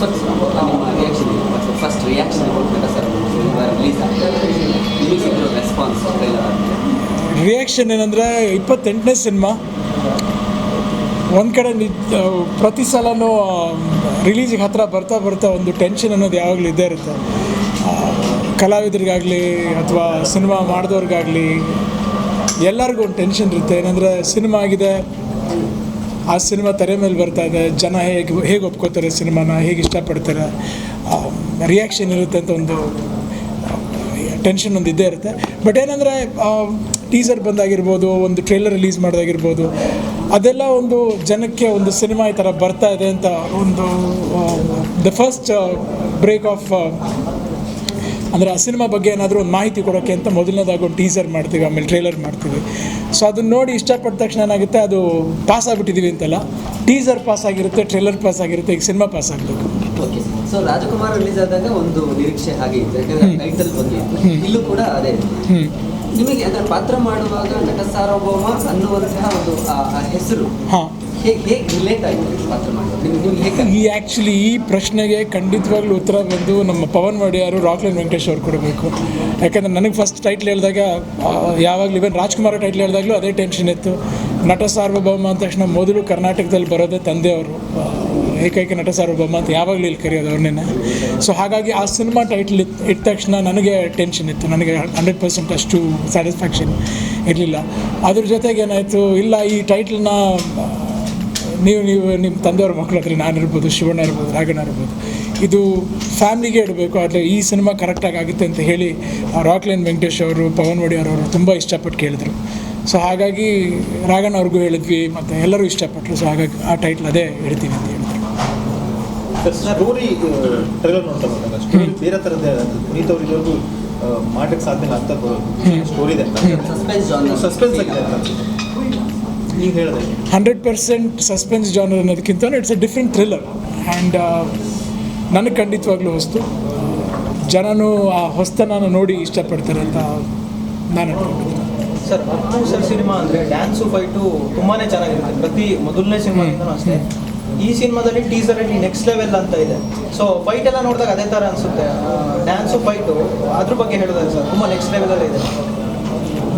Reaction ಮತ್ತು reaction response reaction ಏನಂದರೆ ಇಪ್ಪತ್ತೆಂಟನೇ ಸಿನಿಮಾ ಒಂದು ಕಡೆ ಪ್ರತಿ ಸಲನೂ ರಿಲೀಸಿಗೆ ಹತ್ತಿರ ಬರ್ತಾ ಬರ್ತಾ ಒಂದು ಟೆನ್ಷನ್ ಅನ್ನೋದು ಯಾವಾಗಲೂ ಇದ್ದೇ ಇರುತ್ತೆ. ಕಲಾವಿದರಿಗಾಗಲಿ ಅಥವಾ ಸಿನಿಮಾ ಮಾಡಿದವ್ರಿಗಾಗಲಿ, ಎಲ್ಲರಿಗೂ ಒಂದು ಟೆನ್ಷನ್ ಇರುತ್ತೆ. ಏನಂದರೆ ಸಿನಿಮಾ ಆಗಿದೆ ಆ ಸಿನಿಮಾ ತೆರೆ ಮೇಲೆ ಬರ್ತಾ ಇದೆ. ಜನ ಹೇಗೆ ಹೇಗೆ ಒಪ್ಕೋತಾರೆ ಸಿನಿಮಾನ, ಹೇಗೆ ಇಷ್ಟಪಡ್ತಾರೆ? ರಿಯಾಕ್ಷನ್ ಇರುತ್ತೆ ಅಂತ ಒಂದು ಟೆನ್ಷನ್ ಒಂದು ಇದ್ದೇ ಇರುತ್ತೆ. ಬಟ್ ಏನಂದರೆ ಟೀಸರ್ ಬಂದಾಗಿರ್ಬೋದು, ಒಂದು ಟ್ರೇಲರ್ ರಿಲೀಸ್ ಮಾಡೋದಾಗಿರ್ಬೋದು, ಅದೆಲ್ಲ ಒಂದು ಜನಕ್ಕೆ ಒಂದು ಸಿನಿಮಾ ಈ ಥರ ಬರ್ತಾ ಇದೆ ಅಂತ ಒಂದು ದ ಫಸ್ಟ್ ಬ್ರೇಕ್ ಆಫ್ ಅಂದರೆ ಆ ಸಿನಿಮಾ ಬಗ್ಗೆ ಏನಾದರೂ ಒಂದು ಮಾಹಿತಿ ಕೊಡೋಕ್ಕೆ ಅಂತ ಮೊದಲನೇದಾಗಿ ಒಂದು ಟೀಸರ್ ಮಾಡ್ತೀವಿ ಆಮೇಲೆ ಟ್ರೇಲರ್ ಮಾಡ್ತೀವಿ. ಸೊ ಅದನ್ನ ನೋಡಿ ಇಷ್ಟಪಟ್ಟ ತಕ್ಷಣ ಏನಾಗುತ್ತೆ ಅದು ಪಾಸ್ ಆಗಿಬಿಟ್ಟಿದ್ದೀವಿ ಅಂತಲ್ಲ. ಟೀಸರ್ ಪಾಸ್ ಆಗಿರುತ್ತೆ ಟ್ರೇಲರ್ ಪಾಸ್ ಆಗಿರುತ್ತೆ ಈಗ ಸಿನಿಮಾ ಪಾಸ್ ಆಗಬೇಕು. ಸೊ ರಾಜಕುಮಾರ್ ರಿಲೀಸ್ ಆದಾಗ ಒಂದು ನಿರೀಕ್ಷೆ ಹಾಗೆ ಇತ್ತು ಯಾಕಂದ್ರೆ ಟೈಟಲ್ ಬಗ್ಗೆ ಇಲ್ಲೂ ಕೂಡ ಅದೇ. ನಿಮಗೆ ಅದರ ಪಾತ್ರ ಮಾಡುವಾಗ ನಟ ಸಾರ್ವಭೌಮ ಅನ್ನುವಂತಹ ಒಂದು ಹೆಸರು. ಈ ಆ್ಯಕ್ಚುಲಿ ಈ ಪ್ರಶ್ನೆಗೆ ಖಂಡಿತವಾಗ್ಲೂ ಉತ್ತರ ಬಂದು ನಮ್ಮ ಪವನ್ ಒಡೆಯರು, ರಾಕ್ಲೈನ್ ವೆಂಕಟೇಶ್ ಅವ್ರು ಕೊಡಬೇಕು. ಯಾಕಂದರೆ ನನಗೆ ಫಸ್ಟ್ ಟೈಟ್ಲ್ ಹೇಳಿದಾಗ ಯಾವಾಗಲೂ ಇವನ್ ರಾಜ್ಕುಮಾರ್ ಟೈಟ್ಲ್ ಹೇಳಿದಾಗಲೂ ಅದೇ ಟೆನ್ಷನ್ ಇತ್ತು. ನಟ ಸಾರ್ವಭೌಮ ಅಂದ ತಕ್ಷಣ ಮೊದಲು ಕರ್ನಾಟಕದಲ್ಲಿ ಬರೋದೇ ತಂದೆಯವರು ಏಕೈಕ ನಟ ಸಾರ್ವಭೌಮ ಅಂತ ಯಾವಾಗಲೂ ಇಲ್ಲಿ ಕರೆಯೋದು ಅವ್ರನ್ನೇ ಸೊ ಹಾಗಾಗಿ ಆ ಸಿನಿಮಾ ಟೈಟ್ಲ್ ಇಟ್ಟ ತಕ್ಷಣ ನನಗೆ ಟೆನ್ಷನ್ ಇತ್ತು. ನನಗೆ ಹಂಡ್ರೆಡ್ ಪರ್ಸೆಂಟ್ ಅಷ್ಟು ಸ್ಯಾಟಿಸ್ಫ್ಯಾಕ್ಷನ್ ಇರಲಿಲ್ಲ. ಅದ್ರ ಜೊತೆಗೆ ಏನಾಯಿತು, ಇಲ್ಲ ಈ ಟೈಟ್ಲನ್ನ ನೀವು ನೀವು ನಿಮ್ಮ ತಂದೆಯವ್ರ ಮಕ್ಕಳ ನಾನು ಇರ್ಬೋದು ಶಿವಣ್ಣ ಇರ್ಬೋದು ರಾಘಣ್ಣ ಇರ್ಬೋದು. ಇದು ಫ್ಯಾಮಿಲಿಗೆ ಇಡಬೇಕು ಆದರೆ ಈ ಸಿನಿಮಾ ಕರೆಕ್ಟಾಗಿ ಆಗುತ್ತೆ ಅಂತ ಹೇಳಿ ರಾಕ್ಲೈನ್ ವೆಂಕಟೇಶ್ ಅವರು ಪವನ್ ಒಡೆಯರ್ ಅವರು ತುಂಬ ಇಷ್ಟಪಟ್ಟು ಕೇಳಿದರು. ಸೊ ಹಾಗಾಗಿ ರಾಘಣ್ಣ ಅವ್ರಿಗೂ ಹೇಳಿದ್ವಿ ಮತ್ತು ಎಲ್ಲರೂ ಇಷ್ಟಪಟ್ಟರು ಸೊ ಹಾಗಾಗಿ ಆ ಟೈಟ್ಲ್ ಅದೇ ಹೇಳ್ತೀವಿ ಅಂತ ಹೇಳಿದ್ರು. ಸ್ಟೋರಿ ಟ್ರೈಲರ್ ನೋಡ್ತಾ ಬಂದಾಗ ಸ್ಟೋರಿ ಬೇರೆ ಥರದ್ದೇ ಪುನೀತ್ ಅವ್ರು ಇದುವರೆಗೂ ಮಾಡಕ್ಕೆ ಸಾಧ್ಯ ಅಂತ ಸ್ಟೋರಿ ಇದೆ. ಸಸ್ಪೆನ್ಸ್ ಸಸ್ಪೆನ್ಸ್ ಆಗಿದೆ ಅಂತ ಈಗ ಹೇಳಿದೆ. ಹಂಡ್ರೆಡ್ ಪರ್ಸೆಂಟ್ ಸಸ್ಪೆನ್ಸ್ ಜಾನರ್ ಅನ್ನೋದಕ್ಕಿಂತ it's a different thriller and ನನಗೆ ಖಂಡಿತವಾಗ್ಲೂ ಹೊಸ್ತು. ಜನನು ಆ ಹೊಸ್ತನ ನೋಡಿ ಇಷ್ಟಪಡ್ತಾರೆ ಅಂತ ನಾನು ಅನ್ಕೊಂಡಿದ್ದೀನಿ. ಸರ್ ಸರ್ ಸಿನಿಮಾ ಅಂದರೆ ಡ್ಯಾನ್ಸು ಫೈಟು ತುಂಬಾ ಚೆನ್ನಾಗಿರುತ್ತೆ. ಪ್ರತಿ ಮೊದಲನೇ ಸಿನಿಮಾದಿಂದನೂ ಅಷ್ಟೇ. ಈ ಸಿನಿಮಾದಲ್ಲಿ ಟೀಸರಲ್ಲಿ ನೆಕ್ಸ್ಟ್ ಲೆವೆಲ್ ಅಂತ ಇದೆ. ಸೊ ಫೈಟ್ ಎಲ್ಲ ನೋಡಿದಾಗ ಅದೇ ಥರ ಅನಿಸುತ್ತೆ. ಡ್ಯಾನ್ಸು ಫೈಟು ಅದ್ರ ಬಗ್ಗೆ ಹೇಳಿದ್ದಾರೆ ಸರ್. ತುಂಬ ನೆಕ್ಸ್ಟ್ ಲೆವೆಲಲ್ಲಿ ಇದೆ.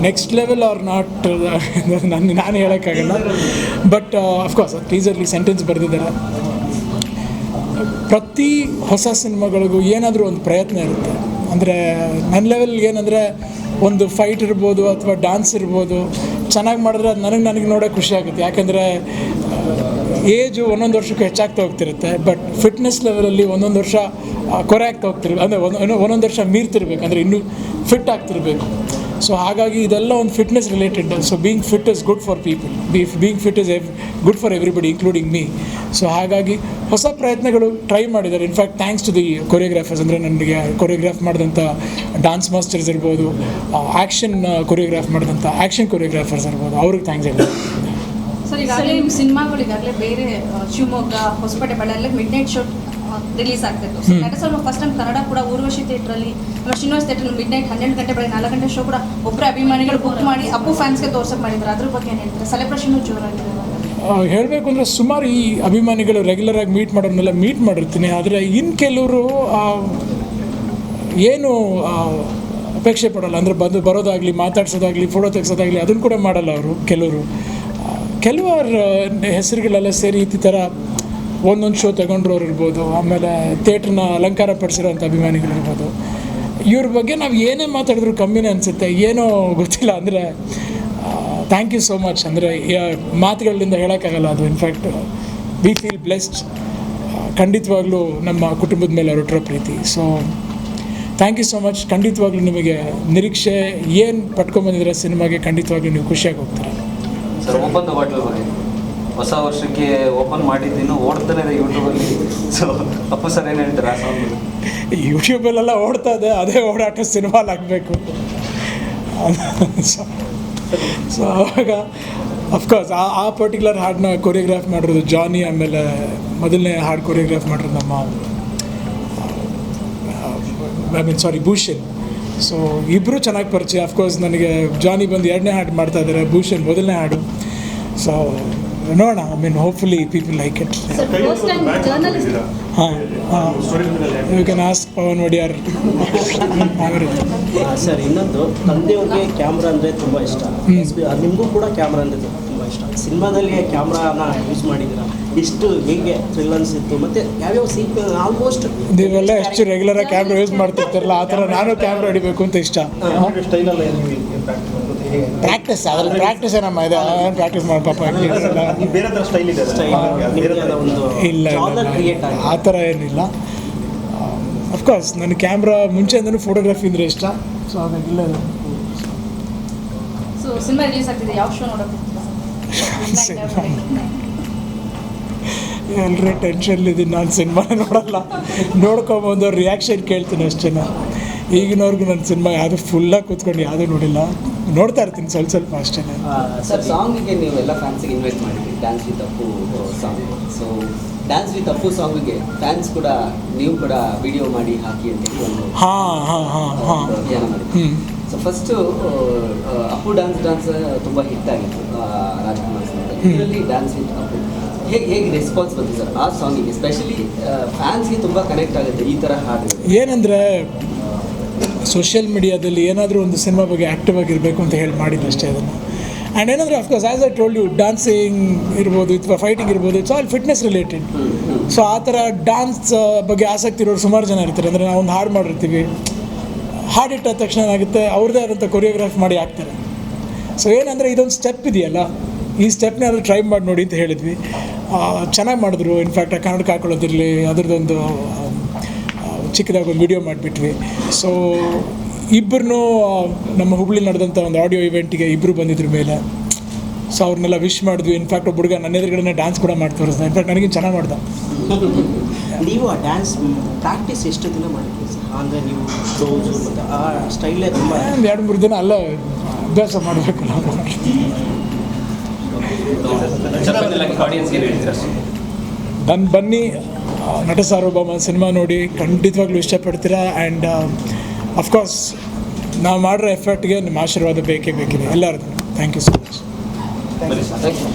ನೆಕ್ಸ್ಟ್ ಲೆವೆಲ್ ಆರ್ ನಾಟ್ ನಾನು ನಾನು ಹೇಳೋಕ್ಕಾಗಲ್ಲ. ಬಟ್ ಅಫ್ಕೋರ್ಸ್ ಟೀಸರ್ಲಿ ಸೆಂಟೆನ್ಸ್ ಬರೆದಿದ್ದಾರೆ. ಪ್ರತಿ ಹೊಸ ಸಿನಿಮಾಗಳಿಗೂ ಏನಾದರೂ ಒಂದು ಪ್ರಯತ್ನ ಇರುತ್ತೆ. ಅಂದರೆ ನನ್ನ ಲೆವೆಲ್ಗೆ ಏನಂದರೆ, ಒಂದು ಫೈಟ್ ಇರ್ಬೋದು ಅಥವಾ ಡ್ಯಾನ್ಸ್ ಇರ್ಬೋದು, ಚೆನ್ನಾಗಿ ಮಾಡಿದ್ರೆ ಅದು ನನಗೆ ನನಗೆ ನೋಡೋಕೆ ಖುಷಿ ಆಗುತ್ತೆ. ಯಾಕಂದರೆ ಏಜು ಒಂದೊಂದು ವರ್ಷಕ್ಕೆ ಹೆಚ್ಚಾಗ್ತಾ ಹೋಗ್ತಿರುತ್ತೆ ಬಟ್ ಫಿಟ್ನೆಸ್ ಲೆವೆಲಲ್ಲಿ ಒಂದೊಂದು ವರ್ಷ ಕೊರೆ ಆಗ್ತಾ ಹೋಗ್ತಿರ್ಬೇಕು. ಅಂದರೆ ಒಂದು ಒಂದೊಂದು ವರ್ಷ ಮೀರ್ತಿರ್ಬೇಕು, ಅಂದರೆ ಇನ್ನೂ ಫಿಟ್ ಆಗ್ತಿರ್ಬೇಕು. ಸೊ ಹಾಗಾಗಿ ಇದೆಲ್ಲ ಒಂದು fitness related so being fit is good for people b being fit is ev good for everybody including me so ಹಾಗಾಗಿ ಹೊಸ ಪ್ರಯತ್ನಗಳು ಟ್ರೈ ಮಾಡಿದ್ದಾರೆ. In fact thanks to the choreographers ಅಂದರೆ ನನಗೆ ಕೊರಿಯೋಗ್ರಾಫ್ ಮಾಡಿದಂಥ ಡಾನ್ಸ್ ಮಾಸ್ಟರ್ಸ್ ಇರ್ಬೋದು ಆ್ಯಕ್ಷನ್ ಕೊರಿಯೋಗ್ರಾಫ್ ಮಾಡಿದಂಥ action choreographers ಇರ್ಬೋದು. ಅವ್ರಿಗೆ ಥ್ಯಾಂಕ್ಸ್ ಹೇಳ್ಬೋದು ಸರ್ ಈಗಾಗಲೇ ನಿಮ್ಮ ಸಿನಿಮಾಗಳಿಗಾಗಲೇ ಬೇರೆ ಆ, Shivamogga Hosapete Ballari midnight show release ಆಗ್ತಿತ್ತು. ನಟ ಸರ್ ಫಸ್ಟ್ ಟೈಮ್ ಕನ್ನಡ ಕೂಡ ಊರ್ವಶಿ ಥಿಯೇಟ್ರಲ್ಲಿ ಶ್ರೀನಿವಾಸ್ ಥಿಯೇಟರ್ ಮಿಡ್ ನೈಟ್ ಹನ್ನೆರಡು ಗಂಟೆ ಬೆಳಗ್ಗೆ ನಾಲ್ಕು ಗಂಟೆ ಶೋ ಕೂಡ ಒಬ್ಬರೇ ಅಭಿಮಾನಿಗಳು ಬುಕ್ ಮಾಡಿ ಅಪ್ಪು ಫ್ಯಾನ್ಸ್ಗೆ ತೋರ್ಸಕ್ಕೆ ಮಾಡಿದ್ರು. ಅದ್ರ ಬಗ್ಗೆ ಏನು ಹೇಳ್ತಾರೆ? ಸೆಲೆಬ್ರೇಷನ್ ಜೋರಾಗಿದೆ ಹೇಳಬೇಕು ಅಂದರೆ ಸುಮಾರು ಈ ಅಭಿಮಾನಿಗಳು ರೆಗ್ಯುಲರಾಗಿ ಮೀಟ್ ಮಾಡೋರ್ನೆಲ್ಲ ಮೀಟ್ ಮಾಡಿರ್ತೀನಿ. ಆದರೆ ಇನ್ನು ಕೆಲವರು ಏನು ಅಪೇಕ್ಷೆ ಪಡೋಲ್ಲ. ಅಂದರೆ ಬಂದು ಬರೋದಾಗಲಿ ಮಾತಾಡ್ಸೋದಾಗಲಿ ಫೋಟೋ ತೆಗ್ಸೋದಾಗಲಿ ಅದನ್ನು ಕೂಡ ಮಾಡಲ್ಲ ಅವರು ಕೆಲವರು. ಕೆಲವರ ಹೆಸರುಗಳೆಲ್ಲ ಸೇರಿ ಈ ಥರ ಒಂದೊಂದು ಶೋ ತಗೊಂಡ್ರೋರು ಇರ್ಬೋದು, ಆಮೇಲೆ ಥಿಯೇಟ್ರನ್ನ ಅಲಂಕಾರ ಪಡಿಸಿರೋಂಥ ಅಭಿಮಾನಿಗಳಿರ್ಬೋದು ಇವ್ರ ಬಗ್ಗೆ ನಾವು ಏನೇ ಮಾತಾಡಿದ್ರು ಕಮ್ಮಿನೇ ಅನಿಸುತ್ತೆ, ಏನೋ ಗೊತ್ತಿಲ್ಲ ಅಂದರೆ ಥ್ಯಾಂಕ್ ಯು ಸೋ ಮಚ್ ಅಂದರೆ ಮಾತುಗಳಿಂದ ಹೇಳೋಕ್ಕಾಗಲ್ಲ ಅದು. ಇನ್ಫ್ಯಾಕ್ಟ್ ವಿ ಫೀಲ್ ಬ್ಲೆಸ್ಡ್ ಖಂಡಿತವಾಗ್ಲೂ ನಮ್ಮ ಕುಟುಂಬದ ಮೇಲೆ ಹೊರಟಿರೋ ಪ್ರೀತಿ. So thank you so much ಖಂಡಿತವಾಗ್ಲೂ ನಿಮಗೆ ನಿರೀಕ್ಷೆ ಏನು ಪಟ್ಕೊಂಬಂದಿದ್ರೆ ಸಿನಿಮಾಗೆ ಖಂಡಿತವಾಗ್ಲೂ ನೀವು ಖುಷಿಯಾಗಿ ಹೋಗ್ತೀರಾ. ಸರ್, ಓಪನ್ ದ ಬಗ್ಗೆ. ಹೊಸ ವರ್ಷಕ್ಕೆ ಓಪನ್ ಮಾಡಿದ್ದೀನಿ ಓಡ್ತಾನೆ ಇದೆ ಯೂಟ್ಯೂಬಲ್ಲಿ ಸೊ ಅಪ್ಪು ಸರ್ ಏನು ಹೇಳ್ತಾರೆ ಆ ಸಾಂಗ್ ಯೂಟ್ಯೂಬಲ್ಲೆಲ್ಲ ಓಡ್ತಾ ಇದೆ, ಅದೇ ಓಡಾಟ ಸಿನಿಮಾಲ್ ಆಗಬೇಕು. ಸೊ ಆವಾಗ ಅಫ್ಕೋರ್ಸ್ ಆ ಆ ಪರ್ಟಿಕ್ಯುಲರ್ ಹಾಡನ್ನ ಕೊರಿಯೋಗ್ರಾಫ್ ಮಾಡಿರೋದು ಜಾನಿ ಆಮೇಲೆ ಮೊದಲನೇ ಹಾಡು ಕೊರಿಯೋಗ್ರಾಫ್ ಮಾಡಿರೋದು ನಮ್ಮ I mean sorry Bhushan so ಇಬ್ಬರು ಚೆನ್ನಾಗಿ ಪರಿಚಯ. ಅಫ್ಕೋರ್ಸ್ ನನಗೆ ಜಾನಿ ಬಂದು ಎರಡನೇ ಹಾಡು ಮಾಡ್ತಾ ಇದ್ದಾರೆ ಭೂಷಣ್ ಮೊದಲನೇ ಹಾಡು. ಸೊ ನೋಡೋಣ I mean hopefully people like it ಹಾಂ ಹಾಂ. You can ask Pavan Wodeyar sir ಇನ್ನೊಂದು ತಂದೆಯವ್ರಿಗೆ ಕ್ಯಾಮ್ರಾ ಅಂದರೆ ತುಂಬ ಇಷ್ಟ. ನಿಮಗೂ ಕೂಡ ಕ್ಯಾಮ್ರಾ ಅಂದರೆ ಇಷ್ಟ. ಸಿನಿಮಾದಲ್ಲಿ ಕ್ಯಾಮ್ರಾನ ಯೂಸ್ ಮಾಡಿದ್ದೀರಾ? ಇಷ್ಟು ಹೇಗೆ ಥ್ರಿಲ್ ಅನಿಸಿತ್ತು? ಮತ್ತು ಯಾವ್ಯಾವ ಸೀನ್ ಆಲ್ಮೋಸ್ಟ್ ನೀವೆಲ್ಲ ಎಷ್ಟು ರೆಗ್ಯುಲರ್ ಆಗಿ ಕ್ಯಾಮ್ರಾ ಯೂಸ್ ಮಾಡ್ತಿರ್ತಾರಲ್ಲ ಆ ಥರ ನಾನು ಕ್ಯಾಮ್ರಾ ಹೊಡಿಬೇಕು ಅಂತ ಇಷ್ಟ. ಪ್ರಾಕ್ಟೀಸ್ ಅದ್ರ ಹೇಗೆ? ಪ್ರಾಕ್ಟೀಸ್ ಏನಮ್ಮ ಇದೆ? ಪ್ರಾಕ್ಟೀಸ್ ಮಾಡಿ ಪಾಪ ಬೇರೆ ಥರ ಸ್ಟೈಲ್ ಇದೆ ಇಲ್ಲ ಆ ಥರ ಏನಿಲ್ಲ. ಅಫ್ಕೋರ್ಸ್ ನನ್ನ ಕ್ಯಾಮ್ರಾ ಮುಂಚೆಯಿಂದನೂ ಫೋಟೋಗ್ರಫಿ ಅಂದರೆ ಇಷ್ಟ. ಸೊ ಹಾಗಾಗಿ ಇಲ್ಲ. ಸೊ ಸಿನಿಮಾ ರಿಲೀಸ್ ಆಗ್ತಿದೆ. ಯಾವ ಶೋ ನೋಡೋಕೆ ಎಲ್ಲರೇ ಟೆನ್ಷನ್ಲಿದ್ದೀನಿ ನಾನು ಸಿನಿಮಾ ನೋಡಲ್ಲ. ನೋಡ್ಕೊಂಬಂದು ರಿಯಾಕ್ಷನ್ ಕೇಳ್ತೀನಿ ಅಷ್ಟೇ ಈಗಿನವ್ರಿಗೂ ನನ್ನ ಸಿನಿಮಾ ಯಾವುದು ಫುಲ್ಲಾಗಿ ಕೂತ್ಕೊಂಡು ಯಾವುದೂ ನೋಡಿಲ್ಲ. ನೋಡ್ತಾ ಇರ್ತೀನಿ ಸ್ವಲ್ಪ ಸ್ವಲ್ಪ ಅಷ್ಟೇ ಸರ್ ಸಾಂಗಿಗೆ ನೀವು ಎಲ್ಲ ಫ್ಯಾನ್ಸಿಗೆ ಇನ್ವೈಟ್ ಮಾಡಿದ್ರಿ. Dance with Appu song so dance with Appu ಸಾಂಗಿಗೆ fans ಕೂಡ ನೀವು ಕೂಡ ವಿಡಿಯೋ ಮಾಡಿ ಹಾಕಿ ಅಂತ ಹೇಳಿ ಒಂದು ಹಾಂ ಹಾಂ ಹಾಂ ಹಾಂ. So first Appu dance dance ತುಂಬ ಹಿಟ್ ಆಗಿತ್ತು ರಾಜ್ಕುಮಾರ್. ಇದರಲ್ಲಿ ಡ್ಯಾನ್ಸ್ ಹಿಟ್ ಅಪ್ಪು ಹೇಗೆ ಹೇಗೆ ರೆಸ್ಪಾನ್ಸ್ ಬಂತು ಸರ್? ಆ ಸಾಂಗಿಗೆ ಸ್ಪೆಷಲಿ ಫ್ಯಾನ್ಸ್ಗೆ ತುಂಬ ಕನೆಕ್ಟ್ ಆಗುತ್ತೆ ಈ ಥರ ಹಾಡು. ಏನಂದರೆ ಸೋಷಿಯಲ್ ಮೀಡಿಯಾದಲ್ಲಿ ಏನಾದರೂ ಒಂದು ಸಿನಿಮಾ ಬಗ್ಗೆ ಆ್ಯಕ್ಟಿವ್ ಆಗಿರಬೇಕು ಅಂತ ಹೇಳಿ ಮಾಡಿದ್ದು ಅಷ್ಟೇ ಅದನ್ನು. ಆ್ಯಂಡ್ ಏನಂದರೆ of course as I told you dancing ಇರ್ಬೋದು ಅಥವಾ ಫೈಟಿಂಗ್ ಇರ್ಬೋದು it's all fitness related so ಆ ಥರ ಡ್ಯಾನ್ಸ್ ಬಗ್ಗೆ ಆಸಕ್ತಿ ಇರೋರು ಸುಮಾರು ಜನ ಇರ್ತಾರೆ. ಅಂದರೆ ನಾವು ಒಂದು ಹಾಡು ಮಾಡಿರ್ತೀವಿ. ಹಾಡು ಇಟ್ಟಾದ ತಕ್ಷಣ ಏನಾಗುತ್ತೆ ಅವ್ರದ್ದೇ ಆದಂಥ ಕೊರಿಯೋಗ್ರಾಫ್ ಮಾಡಿ ಹಾಕ್ತಾರೆ. ಸೊ ಏನಂದರೆ ಇದೊಂದು ಸ್ಟೆಪ್ ಇದೆಯಲ್ಲ? ಈ ಸ್ಟೆಪ್ನೇ ಅದು ಟ್ರೈ ಮಾಡಿ ನೋಡಿ ಅಂತ ಹೇಳಿದ್ವಿ. ಚೆನ್ನಾಗಿ ಮಾಡಿದ್ರು. ಇನ್ಫ್ಯಾಕ್ಟ್ ಆ ಕನ್ನಡಕ್ಕೆ ಹಾಕೊಳ್ಳೋದಿರಲಿ, ಅದ್ರದ್ದೊಂದು ಚಿಕ್ಕದಾಗಿ ಒಂದು ವಿಡಿಯೋ ಮಾಡಿಬಿಟ್ವಿ. ಸೊ ಇಬ್ಬರನ್ನೂ ನಮ್ಮ ಹುಬ್ಳಿ ನಡೆದಂಥ ಒಂದು ಆಡಿಯೋ ಇವೆಂಟಿಗೆ ಇಬ್ಬರು ಬಂದಿದ್ರ ಮೇಲೆ. ಸೊ ಅವ್ರನ್ನೆಲ್ಲ ವಿಶ್ ಮಾಡಿದ್ವಿ ಇನ್ಫ್ಯಾಕ್ಟ್ ಒಬ್ಬ ಹುಡುಗ ನನ್ನ ಎದುರುಗಡೆ ಡ್ಯಾನ್ಸ್ ಕೂಡ ಮಾಡ್ತಾರೆ ತೋರಿಸ್ದ. ಇನ್ಫ್ಯಾಕ್ಟ್ ನನಗೆ ಚೆನ್ನಾಗಿ ಮಾಡ್ದ. ನೀವು ಆ ಡ್ಯಾನ್ಸ್ ಪ್ರಾಕ್ಟೀಸ್ ಎಷ್ಟು ದಿನ ಮಾಡಿದ್ರಿ ಸರ್? ಅಂದರೆ ನೀವು ಕ್ಲೋಸು ಮತ್ತು ಆ ಸ್ಟೈಲೇ ತುಂಬ ಒಂದು ಎರಡು ಮೂರು ದಿನ ಅಲ್ಲೇ ಅಭ್ಯಾಸ ಮಾಡಬೇಕು ನಾವು. ಬಂದು ಬನ್ನಿ ನಟ ಸಾರ್ವಭೌಮ ಸಿನಿಮಾ ನೋಡಿ ಖಂಡಿತವಾಗ್ಲೂ ಇಷ್ಟಪಡ್ತೀರಾ? ಆ್ಯಂಡ್ ಅಫ್ಕೋರ್ಸ್ ನಾವು ಮಾಡಿರೋ ಎಫರ್ಟ್ಗೆ ನಿಮ್ಮ ಆಶೀರ್ವಾದ ಬೇಕೇ ಬೇಕಿದೆ. ಎಲ್ಲರದ್ದು ಥ್ಯಾಂಕ್ ಯು ಸೊ ಮಚ್ ಬನ್ನಿ ಸರ್